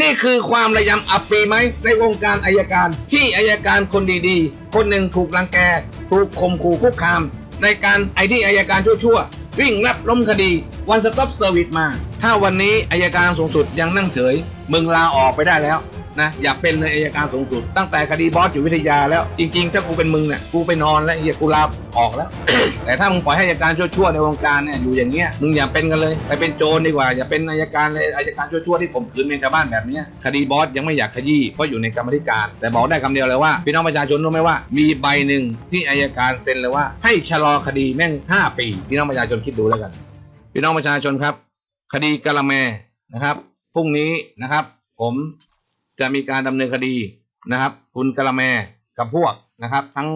นี่คือความระยำอับปีไหมในวงการอายการที่อายการคนดีๆ คนหนึ่งถูกลังแก ถูกข่มขู่คุกคาม ในการไอที่อายการชั่วๆ วิ่งรับล้มคดีวันสต็อปเซอร์วิสมา ถ้าวันนี้อายการสูงสุดยังนั่งเฉย มึงลาออกไปได้แล้ว นะอย่าเป็นเลยอายการสูงสุด ตั้งแต่คดีบอสอยู่วิทยาแล้ว จริง ๆ ถ้ากูเป็นมึงเนี่ยกูไปนอนแล้วเฮียกูลาออกแล้ว แต่ถ้ามึงปล่อยให้อายการชั่วๆในวงการเนี่ยอยู่อย่างเงี้ยมึงอย่าเป็นกันเลยไปเป็นโจรดีกว่าอย่าเป็นอายการเลยอายการชั่วๆที่ข่มขืนเมียชาวบ้านแบบเนี้ยคดีบอสยังไม่อยากขยี้เพราะอยู่ในกรรมธิการ แต่บอกได้คำเดียวเลยว่าพี่น้องประชาชนรู้ไหมว่ามีใบหนึ่งที่อายการเซ็นเลยว่า ให้ชะลอคดีแม่งห้าปีพี่น้องประชาชนคิดดูแล้วกัน พี่น้องประชาชนครับ คดีกะละแมนะครับพรุ่งนี้นะครับ ผม จะมีการดำเนินคดีนะครับ คุณกะละแมกับพวกนะครับ ทั้ง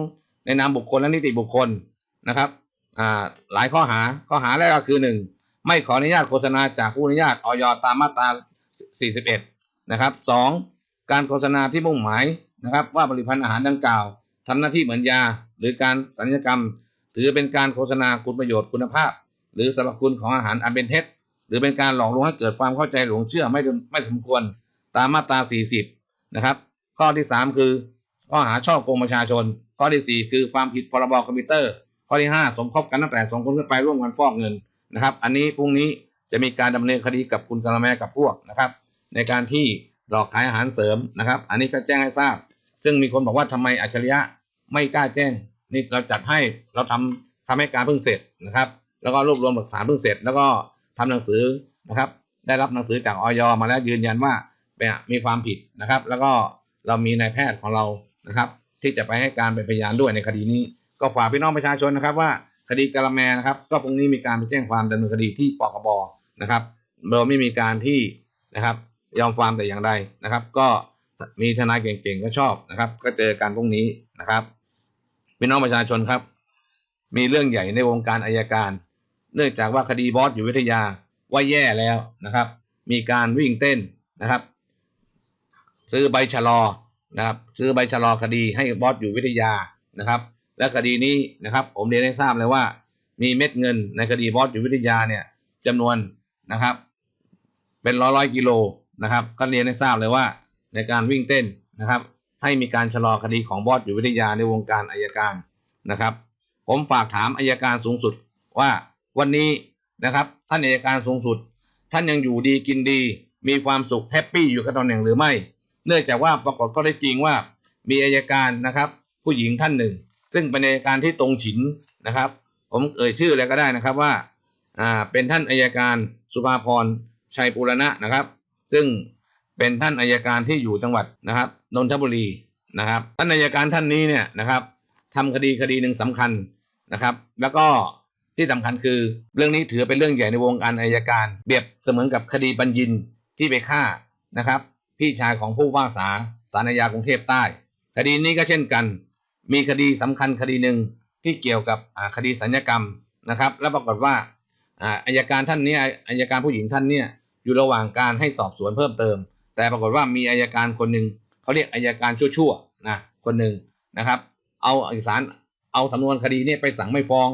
ในนามบุคคลและนิติบุคคลนะครับอ่าหลายข้อหาข้อหาแรกก็คือหนึ่งไม่ขออนุญาตโฆษณาจากผู้อนุญาตออยตามมาตรา 41 นะครับสองการโฆษณาที่มุ่งหมายนะครับ ว่าผลิตภัณฑ์อาหารดังกล่าวทำหน้าที่เหมือนยา หรือการสัญญกรรม ถือเป็นการโฆษณาคุณประโยชน์คุณภาพ หรือสรรพคุณของอาหารอันเป็นเท็จ หรือเป็นการหลอกลวงให้เกิดความเข้าใจหลงเชื่อไม่ไม่สมควร ตามมาตรา 40 นะครับ ข้อที่ 3 คือข้อหาช่อโกงประชาชน ข้อที่ 4 คือความผิดพรบคอมพิวเตอร์ ข้อที่ 5 สมคบกันตั้งแต่สองคนขึ้นไปร่วมกันฟอกเงินนะครับ อันนี้พรุ่งนี้จะมีการดำเนินคดีกับคุณกะละแมกับพวกนะครับ ในการที่หลอกขายอาหารเสริมนะครับ อันนี้ก็แจ้งให้ทราบ ซึ่งมีคนบอกว่าทำไมอัจฉริยะไม่กล้าแจ้งนี่เราจัดให้เราทำทำให้การเพิ่งเสร็จนะครับ แล้วก็รวบรวมหลักฐานเพิ่งเสร็จ แล้วก็ทำหนังสือนะครับ ได้รับหนังสือจากออยมาแล้วยืนยันว่า เนี่ยมีความผิดนะครับ แล้วก็เรามีนายแพทย์ของเรานะครับ ที่จะไปให้การเป็นพยานด้วยในคดีนี้ ก็ฝากพี่น้องประชาชนนะครับ ว่าคดีกะละแมนะครับ ก็พรุ่งนี้มีการไปแจ้งความดำเนินคดีที่ปคบนะครับโดยไม่มีการที่นะครับ ยอมความแต่อย่างใดนะครับ ก็มีทนายเก่งๆก็ชอบนะครับ ก็เจอกันพรุ่งนี้นะครับพี่น้องประชาชนครับ มีเรื่องใหญ่ในวงการอายการ เนื่องจากว่าคดีบอสอยู่วิทยาว่าแย่แล้วนะครับ มีการวิ่งเต้นนะครับ ซื้อใบชะลอนะครับ ซื้อใบชะลอคดีให้บอสอยู่วิทยานะครับ และคดีนี้นะครับ ผมเรียนให้ทราบเลยว่า มีเม็ดเงินในคดีบอสอยู่วิทยาเนี่ยจำนวนนะครับ เป็นร้อยร้อยกิโลนะครับ ก็เรียนให้ทราบเลยว่าในการวิ่งเต้นนะครับ ให้มีการชะลอคดีของบอสอยู่วิทยาในวงการอายการนะครับ ผมฝากถามอายการสูงสุดว่าวันนี้นะครับ ท่านอายการสูงสุด ท่านยังอยู่ดีกินดี มีความสุขแฮปปี้อยู่กับตำแหน่งหรือไม่ เนื่องจากว่าปรากฏก็ได้จริงว่ามีอายการนะครับ ผู้หญิงท่านหนึ่ง ซึ่งเป็นอายการที่ตรงฉินนะครับ ผมเอ่ยชื่อเลยก็ได้นะครับว่าอ่าเป็นท่านอายการสุภาพรชัยปุรณะนะครับ ซึ่งเป็นท่านอายการที่อยู่จังหวัดนะครับนนทบุรีนะครับท่านอายการท่านนี้เนี่ยนะครับทำคดีคดีหนึ่งสำคัญนะครับ แล้วก็ที่สำคัญคือเรื่องนี้ถือเป็นเรื่องใหญ่ในวงการอายการเปรียบเสมือนกับคดีบัญญินที่ไปฆ่านะครับ พี่ชายของผู้ว่าสาสารยากรุงเทพใต้ คดีนี้ก็เช่นกัน มีคดีสำคัญคดีหนึ่งที่เกี่ยวกับคดีสัญญกรรมนะครับ แล้วปรากฏว่าอายการท่านนี้อายการผู้หญิงท่านเนี่ยอยู่ระหว่างการให้สอบสวนเพิ่มเติม แต่ปรากฏว่ามีอายการคนหนึ่งเขาเรียกอายการชั่วๆนะคนหนึ่งนะครับ เอาเอกสารเอาสำนวนคดีนี่ไปสั่งไม่ฟ้อง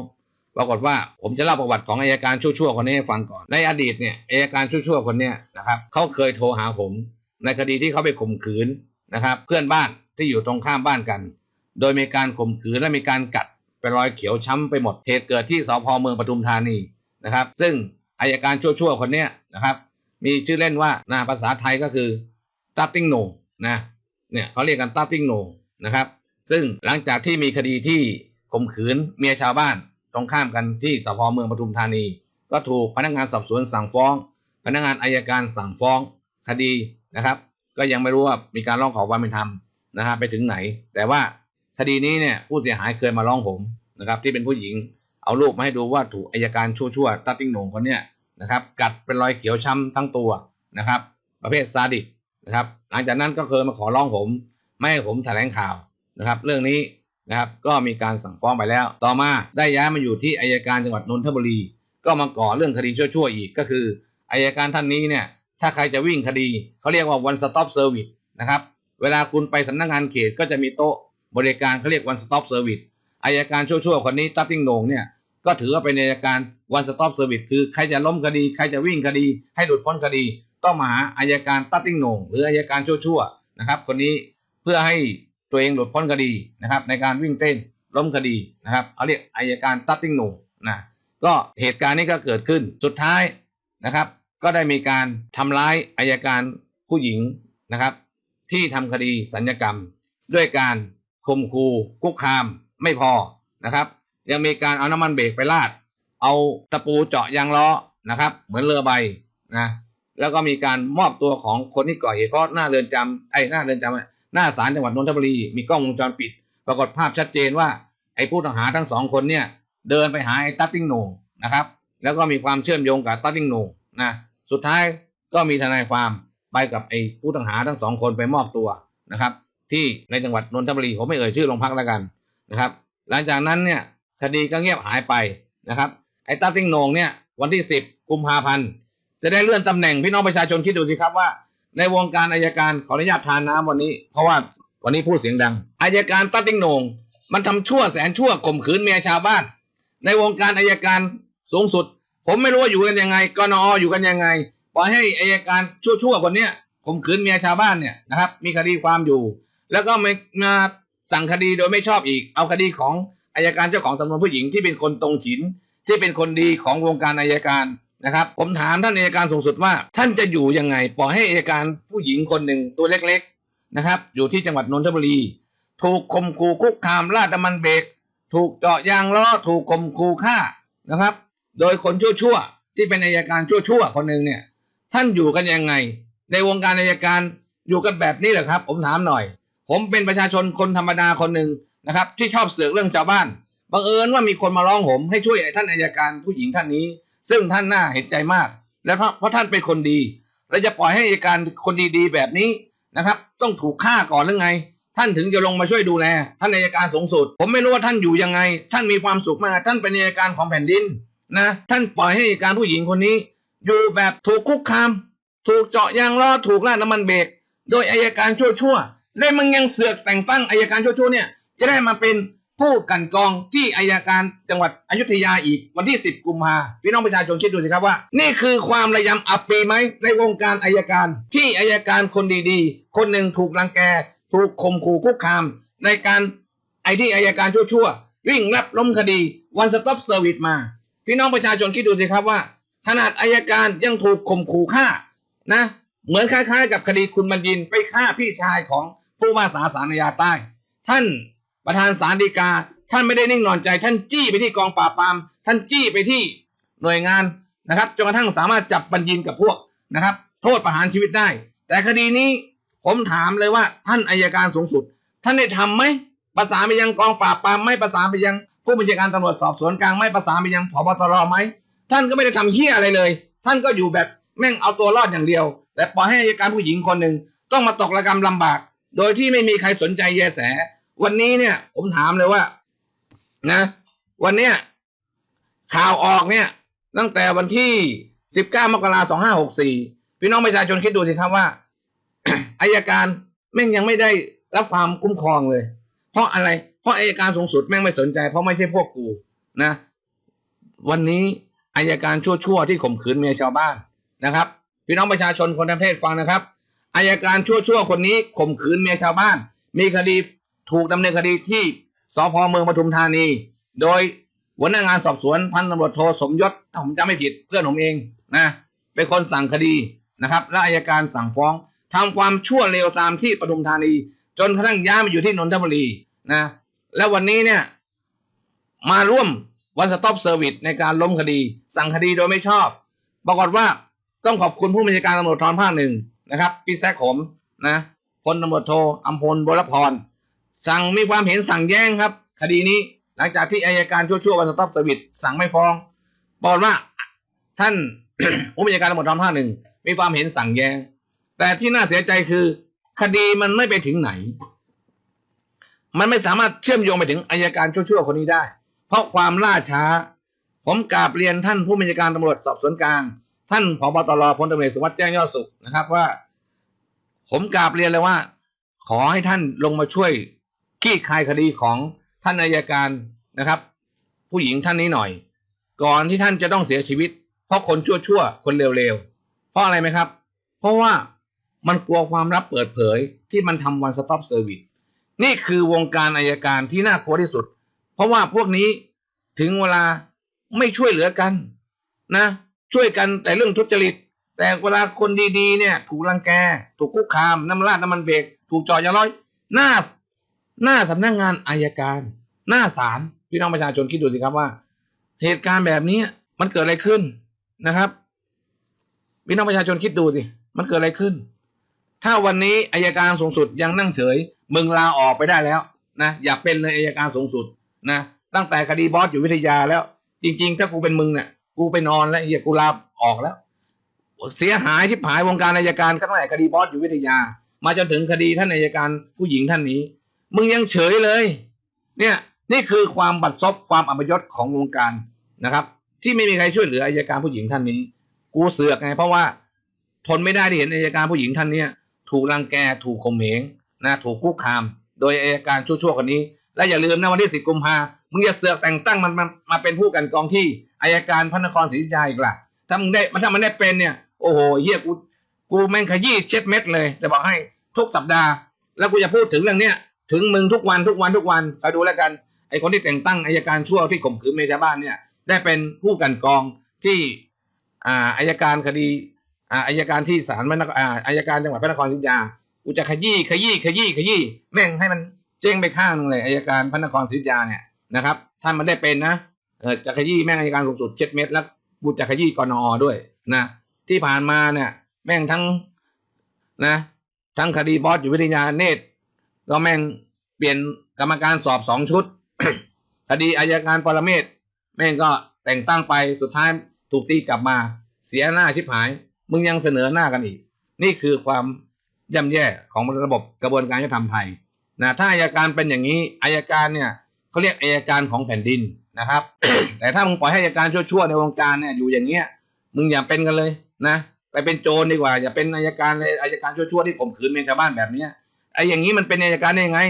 ปรากฏว่าผมจะเล่าประวัติของอายการชั่วๆคนนี้ให้ฟังก่อนในอดีตเนี่ยอายการชั่วๆคนเนี้ยนะครับเขาเคยโทรหาผม ในคดีที่เขาไปข่มขืนนะครับ เพื่อนบ้านที่อยู่ตรงข้ามบ้านกัน โดยมีการข่มขืนและมีการกัดเป็นรอยเขียวช้ำไปหมดเหตุเกิดที่สพเมืองปทุมธานีนะครับ ซึ่งอายการชั่วๆคนเนี้ยนะครับ มีชื่อเล่นว่านะภาษาไทยก็คือตัตติ้งโนนะเนี่ยเขาเรียกกันตัตติ้งโนนะครับ ซึ่งหลังจากที่มีคดีที่ข่มขืนเมียชาวบ้านตรงข้ามกันที่สพเมืองปทุมธานี ก็ถูกพนักงานสอบสวนสั่งฟ้อง พนักงานอายการสั่งฟ้อง คดี นะครับ ก็ยังไม่รู้ว่ามีการร้องขอความเป็นธรรมนะฮะไปถึงไหน แต่ว่าคดีนี้เนี่ยผู้เสียหายเคยมาร้องผมนะครับที่เป็นผู้หญิงเอารูปมาให้ดูว่าถูกอายการชั่วๆตัตติ้งหนงคนเนี้ยนะครับกัดเป็นรอยเขียวช้ำทั้งตัวนะครับ ประเภทซาดิสนะครับหลังจากนั้นก็เคยมาขอร้องผม ไม่ให้ผมแถลงข่าวนะครับ เรื่องนี้นะครับก็มีการสั่งฟ้องไปแล้ว ต่อมาได้ย้ายมาอยู่ที่อายการจังหวัดนนทบุรี ก็มาก่อเรื่องคดีชั่วๆอีกก็คืออายการท่านนี้เนี่ย ถ้าใครจะวิ่งคดี เขาเรียกว่า one stop service นะครับ เวลาคุณไปสำนักงานเขตก็จะมีโต๊ะบริการเขาเรียก one stop service อายการชั่วๆคนนี้ตัตติ้งโหนงเนี่ย ก็ถือว่าเป็นอายการ one stop service คือใครจะล้มคดี ใครจะวิ่งคดี ให้หลุดพ้นคดี ต้องมาหาอายการตัดติ้งโหนงหรืออายการชั่วๆนะครับ คนนี้เพื่อให้ตัวเองหลุดพ้นคดีนะครับ ในการวิ่งเต้นล้มคดีนะครับเขาเรียกอายการตัดติ้งโหนงนะก็เหตุการณ์นี้ก็เกิดขึ้นสุดท้ายนะครับ ก็ได้มีการทำร้ายอายการผู้หญิงนะครับ ที่ทำคดีสัญญกรรม ด้วยการข่มขู่คุกคามไม่พอนะครับ ยังมีการเอาน้ำมันเบรกไปลาด เอาตะปูเจาะยางล้อนะครับ เหมือนเรือใบนะแล้วก็มีการมอบตัวของคนที่ก่อเหตุเพราะหน้าเรือนจำไอ้หน้าเรือนจำหน้าศาลจังหวัดนนทบุรีมีกล้องวงจรปิด ปรากฏภาพชัดเจนว่าไอ้ผู้ต้องหาทั้งสองคนเนี่ยเดินไปหาไอ้ตัตติ้งโหนงนะครับ แล้วก็มีความเชื่อมโยงกับตัตติ้งโหนงนะ สุดท้ายก็มีทนายความไปกับไอ้ผู้ต้องหาทั้งสองคนไปมอบตัวนะครับ ที่ในจังหวัดนนทบุรีผมไม่เอ่ยชื่อโรงพักแล้วกันนะครับ หลังจากนั้นเนี่ยคดีก็เงียบหายไปนะครับไอ้ตัตติ้งโหนงเนี่ยวันที่สิบกุมภาพันธ์จะได้เลื่อนตำแหน่งพี่น้องประชาชนคิดดูสิครับว่า ในวงการอายการขออนุญาตทานน้ำวันนี้ เพราะว่าวันนี้พูดเสียงดังอายการตัตติ้งโหนงมันทำชั่วแสนชั่วข่มขืนเมียชาวบ้าน ในวงการอายการสูงสุด ผมไม่รู้ว่าอยู่กันยังไงกนออยู่กันยังไงปล่อยให้อายการชั่วๆคนเนี้ยข่มขืนเมียชาวบ้านเนี่ยนะครับ มีคดีความอยู่ แล้วก็มามาสั่งคดีโดยไม่ชอบอีก เอาคดีของอายการเจ้าของสำนวนผู้หญิงที่เป็นคนตรงฉินที่เป็นคนดีของวงการอายการนะครับ ผมถามท่านอายการสูงสุดว่า ท่านจะอยู่ยังไง ปล่อยให้อายการผู้หญิงคนหนึ่งตัวเล็กๆนะครับ อยู่ที่จังหวัดนนทบุรี ถูกข่มขู่คุกคามลาดมันเบรกถูกเจาะยางล้อถูกข่มขู่ฆ่านะครับ โดยคนชั่วๆที่เป็นอายการชั่วๆคนหนึ่งเนี่ย ท่านอยู่กันยังไง ในวงการอายการอยู่กันแบบนี้เหรอครับ ผมถามหน่อย ผมเป็นประชาชนคนธรรมดาคนหนึ่งนะครับ ที่ชอบเสือกเรื่องชาวบ้านบังเอิญว่ามีคนมาร้องผมให้ช่วยท่านอายการผู้หญิงท่านนี้ ซึ่งท่านน่าเห็นใจมาก และเพราะเพราะท่านเป็นคนดีเราจะปล่อยให้อายการคนดีๆ แบบนี้นะครับ ต้องถูกฆ่าก่อนหรือไง ท่านถึงจะลงมาช่วยดูแล ท่านอายการสูงสุด ผมไม่รู้ว่าท่านอยู่ยังไง ท่านมีความสุขมาก ท่านเป็นอายการของแผ่นดิน นะ ท่านปล่อยให้อายการผู้หญิงคนนี้ อยู่แบบถูกคุกคาม ถูกเจาะยางล้อถูกลาดน้ำมันเบรกโดยอายการชั่วๆและมันยังเสือกแต่งตั้งอายการชั่วๆเนี่ย จะได้มาเป็นผู้กันกองที่อายการจังหวัดอยุธยาอีกวันที่ 10 กุมภาพี่น้องประชาชนคิดดูสิครับว่า นี่คือความระยำอับปีไหมในวงการอายการ ที่อายการคนดีๆ คนหนึ่งถูกรังแก ถูกข่มขู่คุกคาม ในการไอที่อายการชั่วๆวิ่งรับล้มคดีวันสต็อปเซอร์วิสมา พี่น้องประชาชนคิดดูสิครับว่าขนาดอายการยังถูกข่มขู่ฆ่านะ เหมือนคล้ายๆ กับคดีคุณบัญญินไปฆ่าพี่ชายของผู้ว่าสาสารยาใต้ ท่านประธานศาลฎีกา ท่านไม่ได้นิ่งนอนใจ ท่านจี้ไปที่กองปราบปราม ท่านจี้ไปที่หน่วยงานนะครับจนกระทั่งสามารถจับบัญญินกับพวกนะครับ โทษประหารชีวิตได้ แต่คดีนี้ผมถามเลยว่าท่านอายการสูงสุด ท่านได้ทำไหมประสานไปยังกองปราบปรามไม่ประสานไปยัง ผู้บัญชาการตำรวจสอบสวนกลางไม่ประสานไปยังผบตรไหมท่านก็ไม่ได้ทำเหี้ยอะไรเลย ท่านก็อยู่แบบแม่งเอาตัวรอดอย่างเดียว แต่ปล่อยให้อายการผู้หญิงคนหนึ่งต้องมาตกระกรรมลำบาก โดยที่ไม่มีใครสนใจแยแส วันนี้เนี่ย ผมถามเลยว่า นะ วันเนี้ยข่าวออกเนี่ย ตั้งแต่วันที่19มกราคม2564พี่น้องประชาชนคิดดูสิครับว่าอายการแม่งยังไม่ได้รับความคุ้มครองเลย เพราะอะไร ราะอายการสูงสุดแม่งไม่สนใจเพราะไม่ใช่พวกกูนะ วันนี้อายการชั่วๆที่ข่มขืนเมียชาวบ้านนะครับ พี่น้องประชาชนคนทั้งประเทศฟังนะครับอายการชั่วๆคนนี้ข่มขืนเมียชาวบ้าน มีคดีถูกดำเนินคดีที่สพเมืองปทุมธานี โดยหัวหน้างานสอบสวนพันตำรวจโทสมยศถ้าผมจำไม่ผิดเพื่อนผมเองนะเป็นคนสั่งคดีนะครับ และอายการสั่งฟ้องทำความชั่วเลวตามที่ปทุมธานี จนกระทั่งย้ายมาอยู่ที่นนทบุรีนะ แล้ววันนี้เนี่ย มาร่วมวันสต็อปเซอร์วิสในการล้มคดี สั่งคดีโดยไม่ชอบ ปรากฏว่าต้องขอบคุณผู้บัญชาการตำรวจทรภาคหนึ่งนะครับพี่แซคขมนะพลตำรวจโทอัมพลบรพร สั่งมีความเห็นสั่งแย้งครับ คดีนี้หลังจากที่อายการชั่วๆวันสต็อปเซอร์วิสสั่งไม่ฟ้องบอกว่าท่านผู้บัญชาการตำรวจทรภาคหนึ่งมีความเห็นสั่งแย้ง แต่ที่น่าเสียใจคือ คดีมันไม่ไปถึงไหน มันไม่สามารถเชื่อมโยงไปถึงอายการชั่วๆคนนี้ได้ เพราะความล่าช้า ผมกราบเรียนท่านผู้บัญชาการตำรวจสอบสวนกลาง ท่านผบตรพลตำรวจสุวัสดิ์แจ้งยอดสุขนะครับว่า ผมกราบเรียนเลยว่า ขอให้ท่านลงมาช่วยคลี่คายคดีของท่านอายการนะครับ ผู้หญิงท่านนี้หน่อย ก่อนที่ท่านจะต้องเสียชีวิต เพราะคนชั่วๆคนเร็วๆเพราะอะไรไหมครับ เพราะว่ามันกลัวความลับเปิดเผยที่มันทำวันสต็อปเซอร์วิส นี่คือวงการอายการที่น่ากลัวที่สุด เพราะว่าพวกนี้ถึงเวลาไม่ช่วยเหลือกันนะ ช่วยกันแต่เรื่องทุจริต แต่เวลาคนดีๆ เนี่ย ถูกรังแก ถูกคุกคาม น้ำลาดน้ำมันเบรกถูกจ่อยาร้อย หน้า หน้าสำนักงานอายการ หน้าศาลพี่น้องประชาชนคิดดูสิครับว่า เหตุการณ์แบบนี้มันเกิดอะไรขึ้นนะครับพี่น้องประชาชนคิดดูสิมันเกิดอะไรขึ้น ถ้าวันนี้อายการสูงสุดยังนั่งเฉย มึงลาออกไปได้แล้วนะอย่าเป็นเลยอายการสูงสุดนะตั้งแต่คดีบอสอยู่วิทยาแล้ว จริง ๆ ถ้ากูเป็นมึงเนี่ยกูไปนอนแล้วเฮียกูลาออกแล้ว เสียหายชิบหายวงการอายการตั้งแต่คดีบอสอยู่วิทยา มาจนถึงคดีท่านอายการผู้หญิงท่านนี้ มึงยังเฉยเลย เนี่ยนี่คือความบัดซบความอัปยศของวงการนะครับ ที่ไม่มีใครช่วยเหลืออายการผู้หญิงท่านนี้ กูเสือกไงเพราะว่าทนไม่ได้ที่เห็นอายการผู้หญิงท่านเนี้ยถูกรังแกถูกข่มเหง นะถูกคุกคาม โดยอายการชั่วๆคนนี้ และอย่าลืมนะวันที่สิบกุมภามึงอย่าเสือกแต่งตั้งมันมามาเป็นผู้กันกองที่อายการพระนครศรีอยุธยาอีกล่ะถ้ามึงได้ถ้ามันได้เป็นเนี่ยโอ้โหเฮียกูกูแม่งขยี้เช็ดเม็ดเลยจะบอกให้ทุกสัปดาห์ แล้วกูจะพูดถึงเรื่องเนี้ยถึงมึงทุกวันทุกวันทุกวันคอยดูแล้วกันไอคนที่แต่งตั้งอายการชั่วที่ข่มขืนเมียชาวบ้านเนี่ย ได้เป็นผู้กันกองที่อ่าอายการคดีอ่าอายการที่ศาลพระนครอ่าอายการจังหวัดพระนครศรีอยุธยา กูจะขยี้ขยี้ขยี้ขยี้แม่งให้มันเจ๊งไปข้างหนึงเลยอายการพระนครศรีอยุธยาเนี่ยนะครับท่านมันได้เป็นนะเออจะขยี้แม่งอายการสูงสุดเจ็ดเม็ดแล้วกูจะขยี้กนอด้วยนะที่ผ่านมาเนี่ย แม่งทั้งนะ ทั้งคดีบอสอยู่วิทยาเนตรก็แม่งเปลี่ยนกรรมการสอบสองชุด คดีอายการปรเมศแม่งก็แต่งตั้งไปสุดท้ายถูกตีกลับมา เสียหน้าชิบหาย มึงยังเสนอหน้ากันอีก นี่คือความ ย่ำแย่ของระบบกระบวนการยุติธรรมไทยนะถ้าอายการเป็นอย่างนี้อายการเนี่ยเขาเรียกอายการของแผ่นดินนะครับ แต่ถ้ามึงปล่อยให้อายการชั่วๆในวงการเนี่ยอยู่อย่างเงี้ยมึงอย่าเป็นกันเลยนะไปเป็นโจรดีกว่า อย่าเป็นอายการเลยอายการชั่วๆที่ข่มขืนเมียชาวบ้านแบบเนี้ยไอ้อย่างนี้มันเป็นอายการได้ยังไง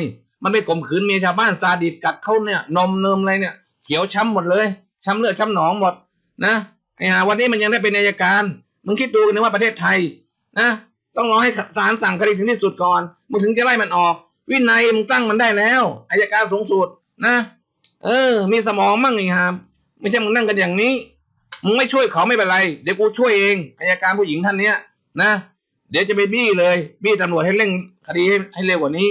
มันไปข่มขืนเมียชาวบ้านซาดิสกัดเขาเนี่ยนมเนิมอะไรเนี่ยเขียวช้ำหมดเลยช้ำเลือดช้ำหนองหมดนะไอ้หาวันนี้มันยังได้เป็นอายการมึงคิดดูกันนะว่าประเทศไทยนะ ต้องรอให้ศาลสั่งคดีถึงที่สุดก่อนมึงถึงจะไล่มันออก วินัยมึงตั้งมันได้แล้วอายการสูงสุดนะ เออ มีสมองมั่งไอ้ห่าไม่ใช่มึงนั่งกันอย่างนี้มึงไม่ช่วยเขาไม่เป็นไรเดี๋ยวกูช่วยเองอายการผู้หญิงท่านเนี้ยนะเดี๋ยวจะไปบี้เลย บี้ตำรวจให้เร่งคดีให้ให้เร็วกว่านี้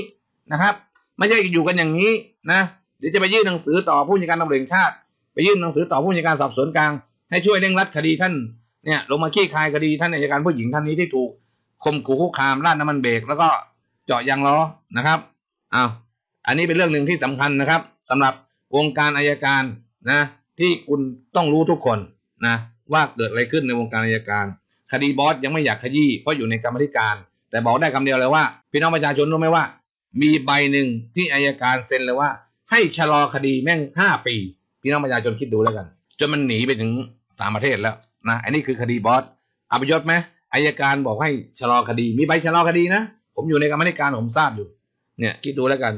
นะครับ ไม่ใช่อยู่กันอย่างนี้นะเดี๋ยวจะไปยื่นหนังสือต่อผู้บัญชาการตำรวจแห่งชาติ ไปยื่นหนังสือต่อผู้บัญชาการสอบสวนกลาง ให้ช่วยเร่งรัดคดีท่านเนี่ยลงมาขี้คายคดีท่านอัยการผู้หญิงท่านนี้ที่ถูก ข่มขู่คุกคามราดน้ำมันเบรกแล้วก็เจาะยางล้อนะครับอ้าวอันนี้เป็นเรื่องหนึ่งที่สำคัญนะครับสำหรับวงการอายการนะที่คุณต้องรู้ทุกคนนะว่าเกิดอะไรขึ้นในวงการอายการ คดีบอสยังไม่อยากขยี้เพราะอยู่ในกรรมธิการ แต่บอกได้คำเดียวเลยว่า พี่น้องประชาชนรู้ไหมว่า มีใบหนึ่งที่อายการเซ็นเลยว่า ให้ชะลอคดีแม่งห้าปี พี่น้องประชาชนคิดดูแล้วกันจนมันหนีไปถึงต่างประเทศแล้วนะอันนี้คือคดีบอสอัปยศไหม อายการบอกให้ชะลอคดี มีใบชะลอคดีนะ ผมอยู่ในกรรมธิการผมทราบอยู่ เนี่ยคิดดูแล้วกัน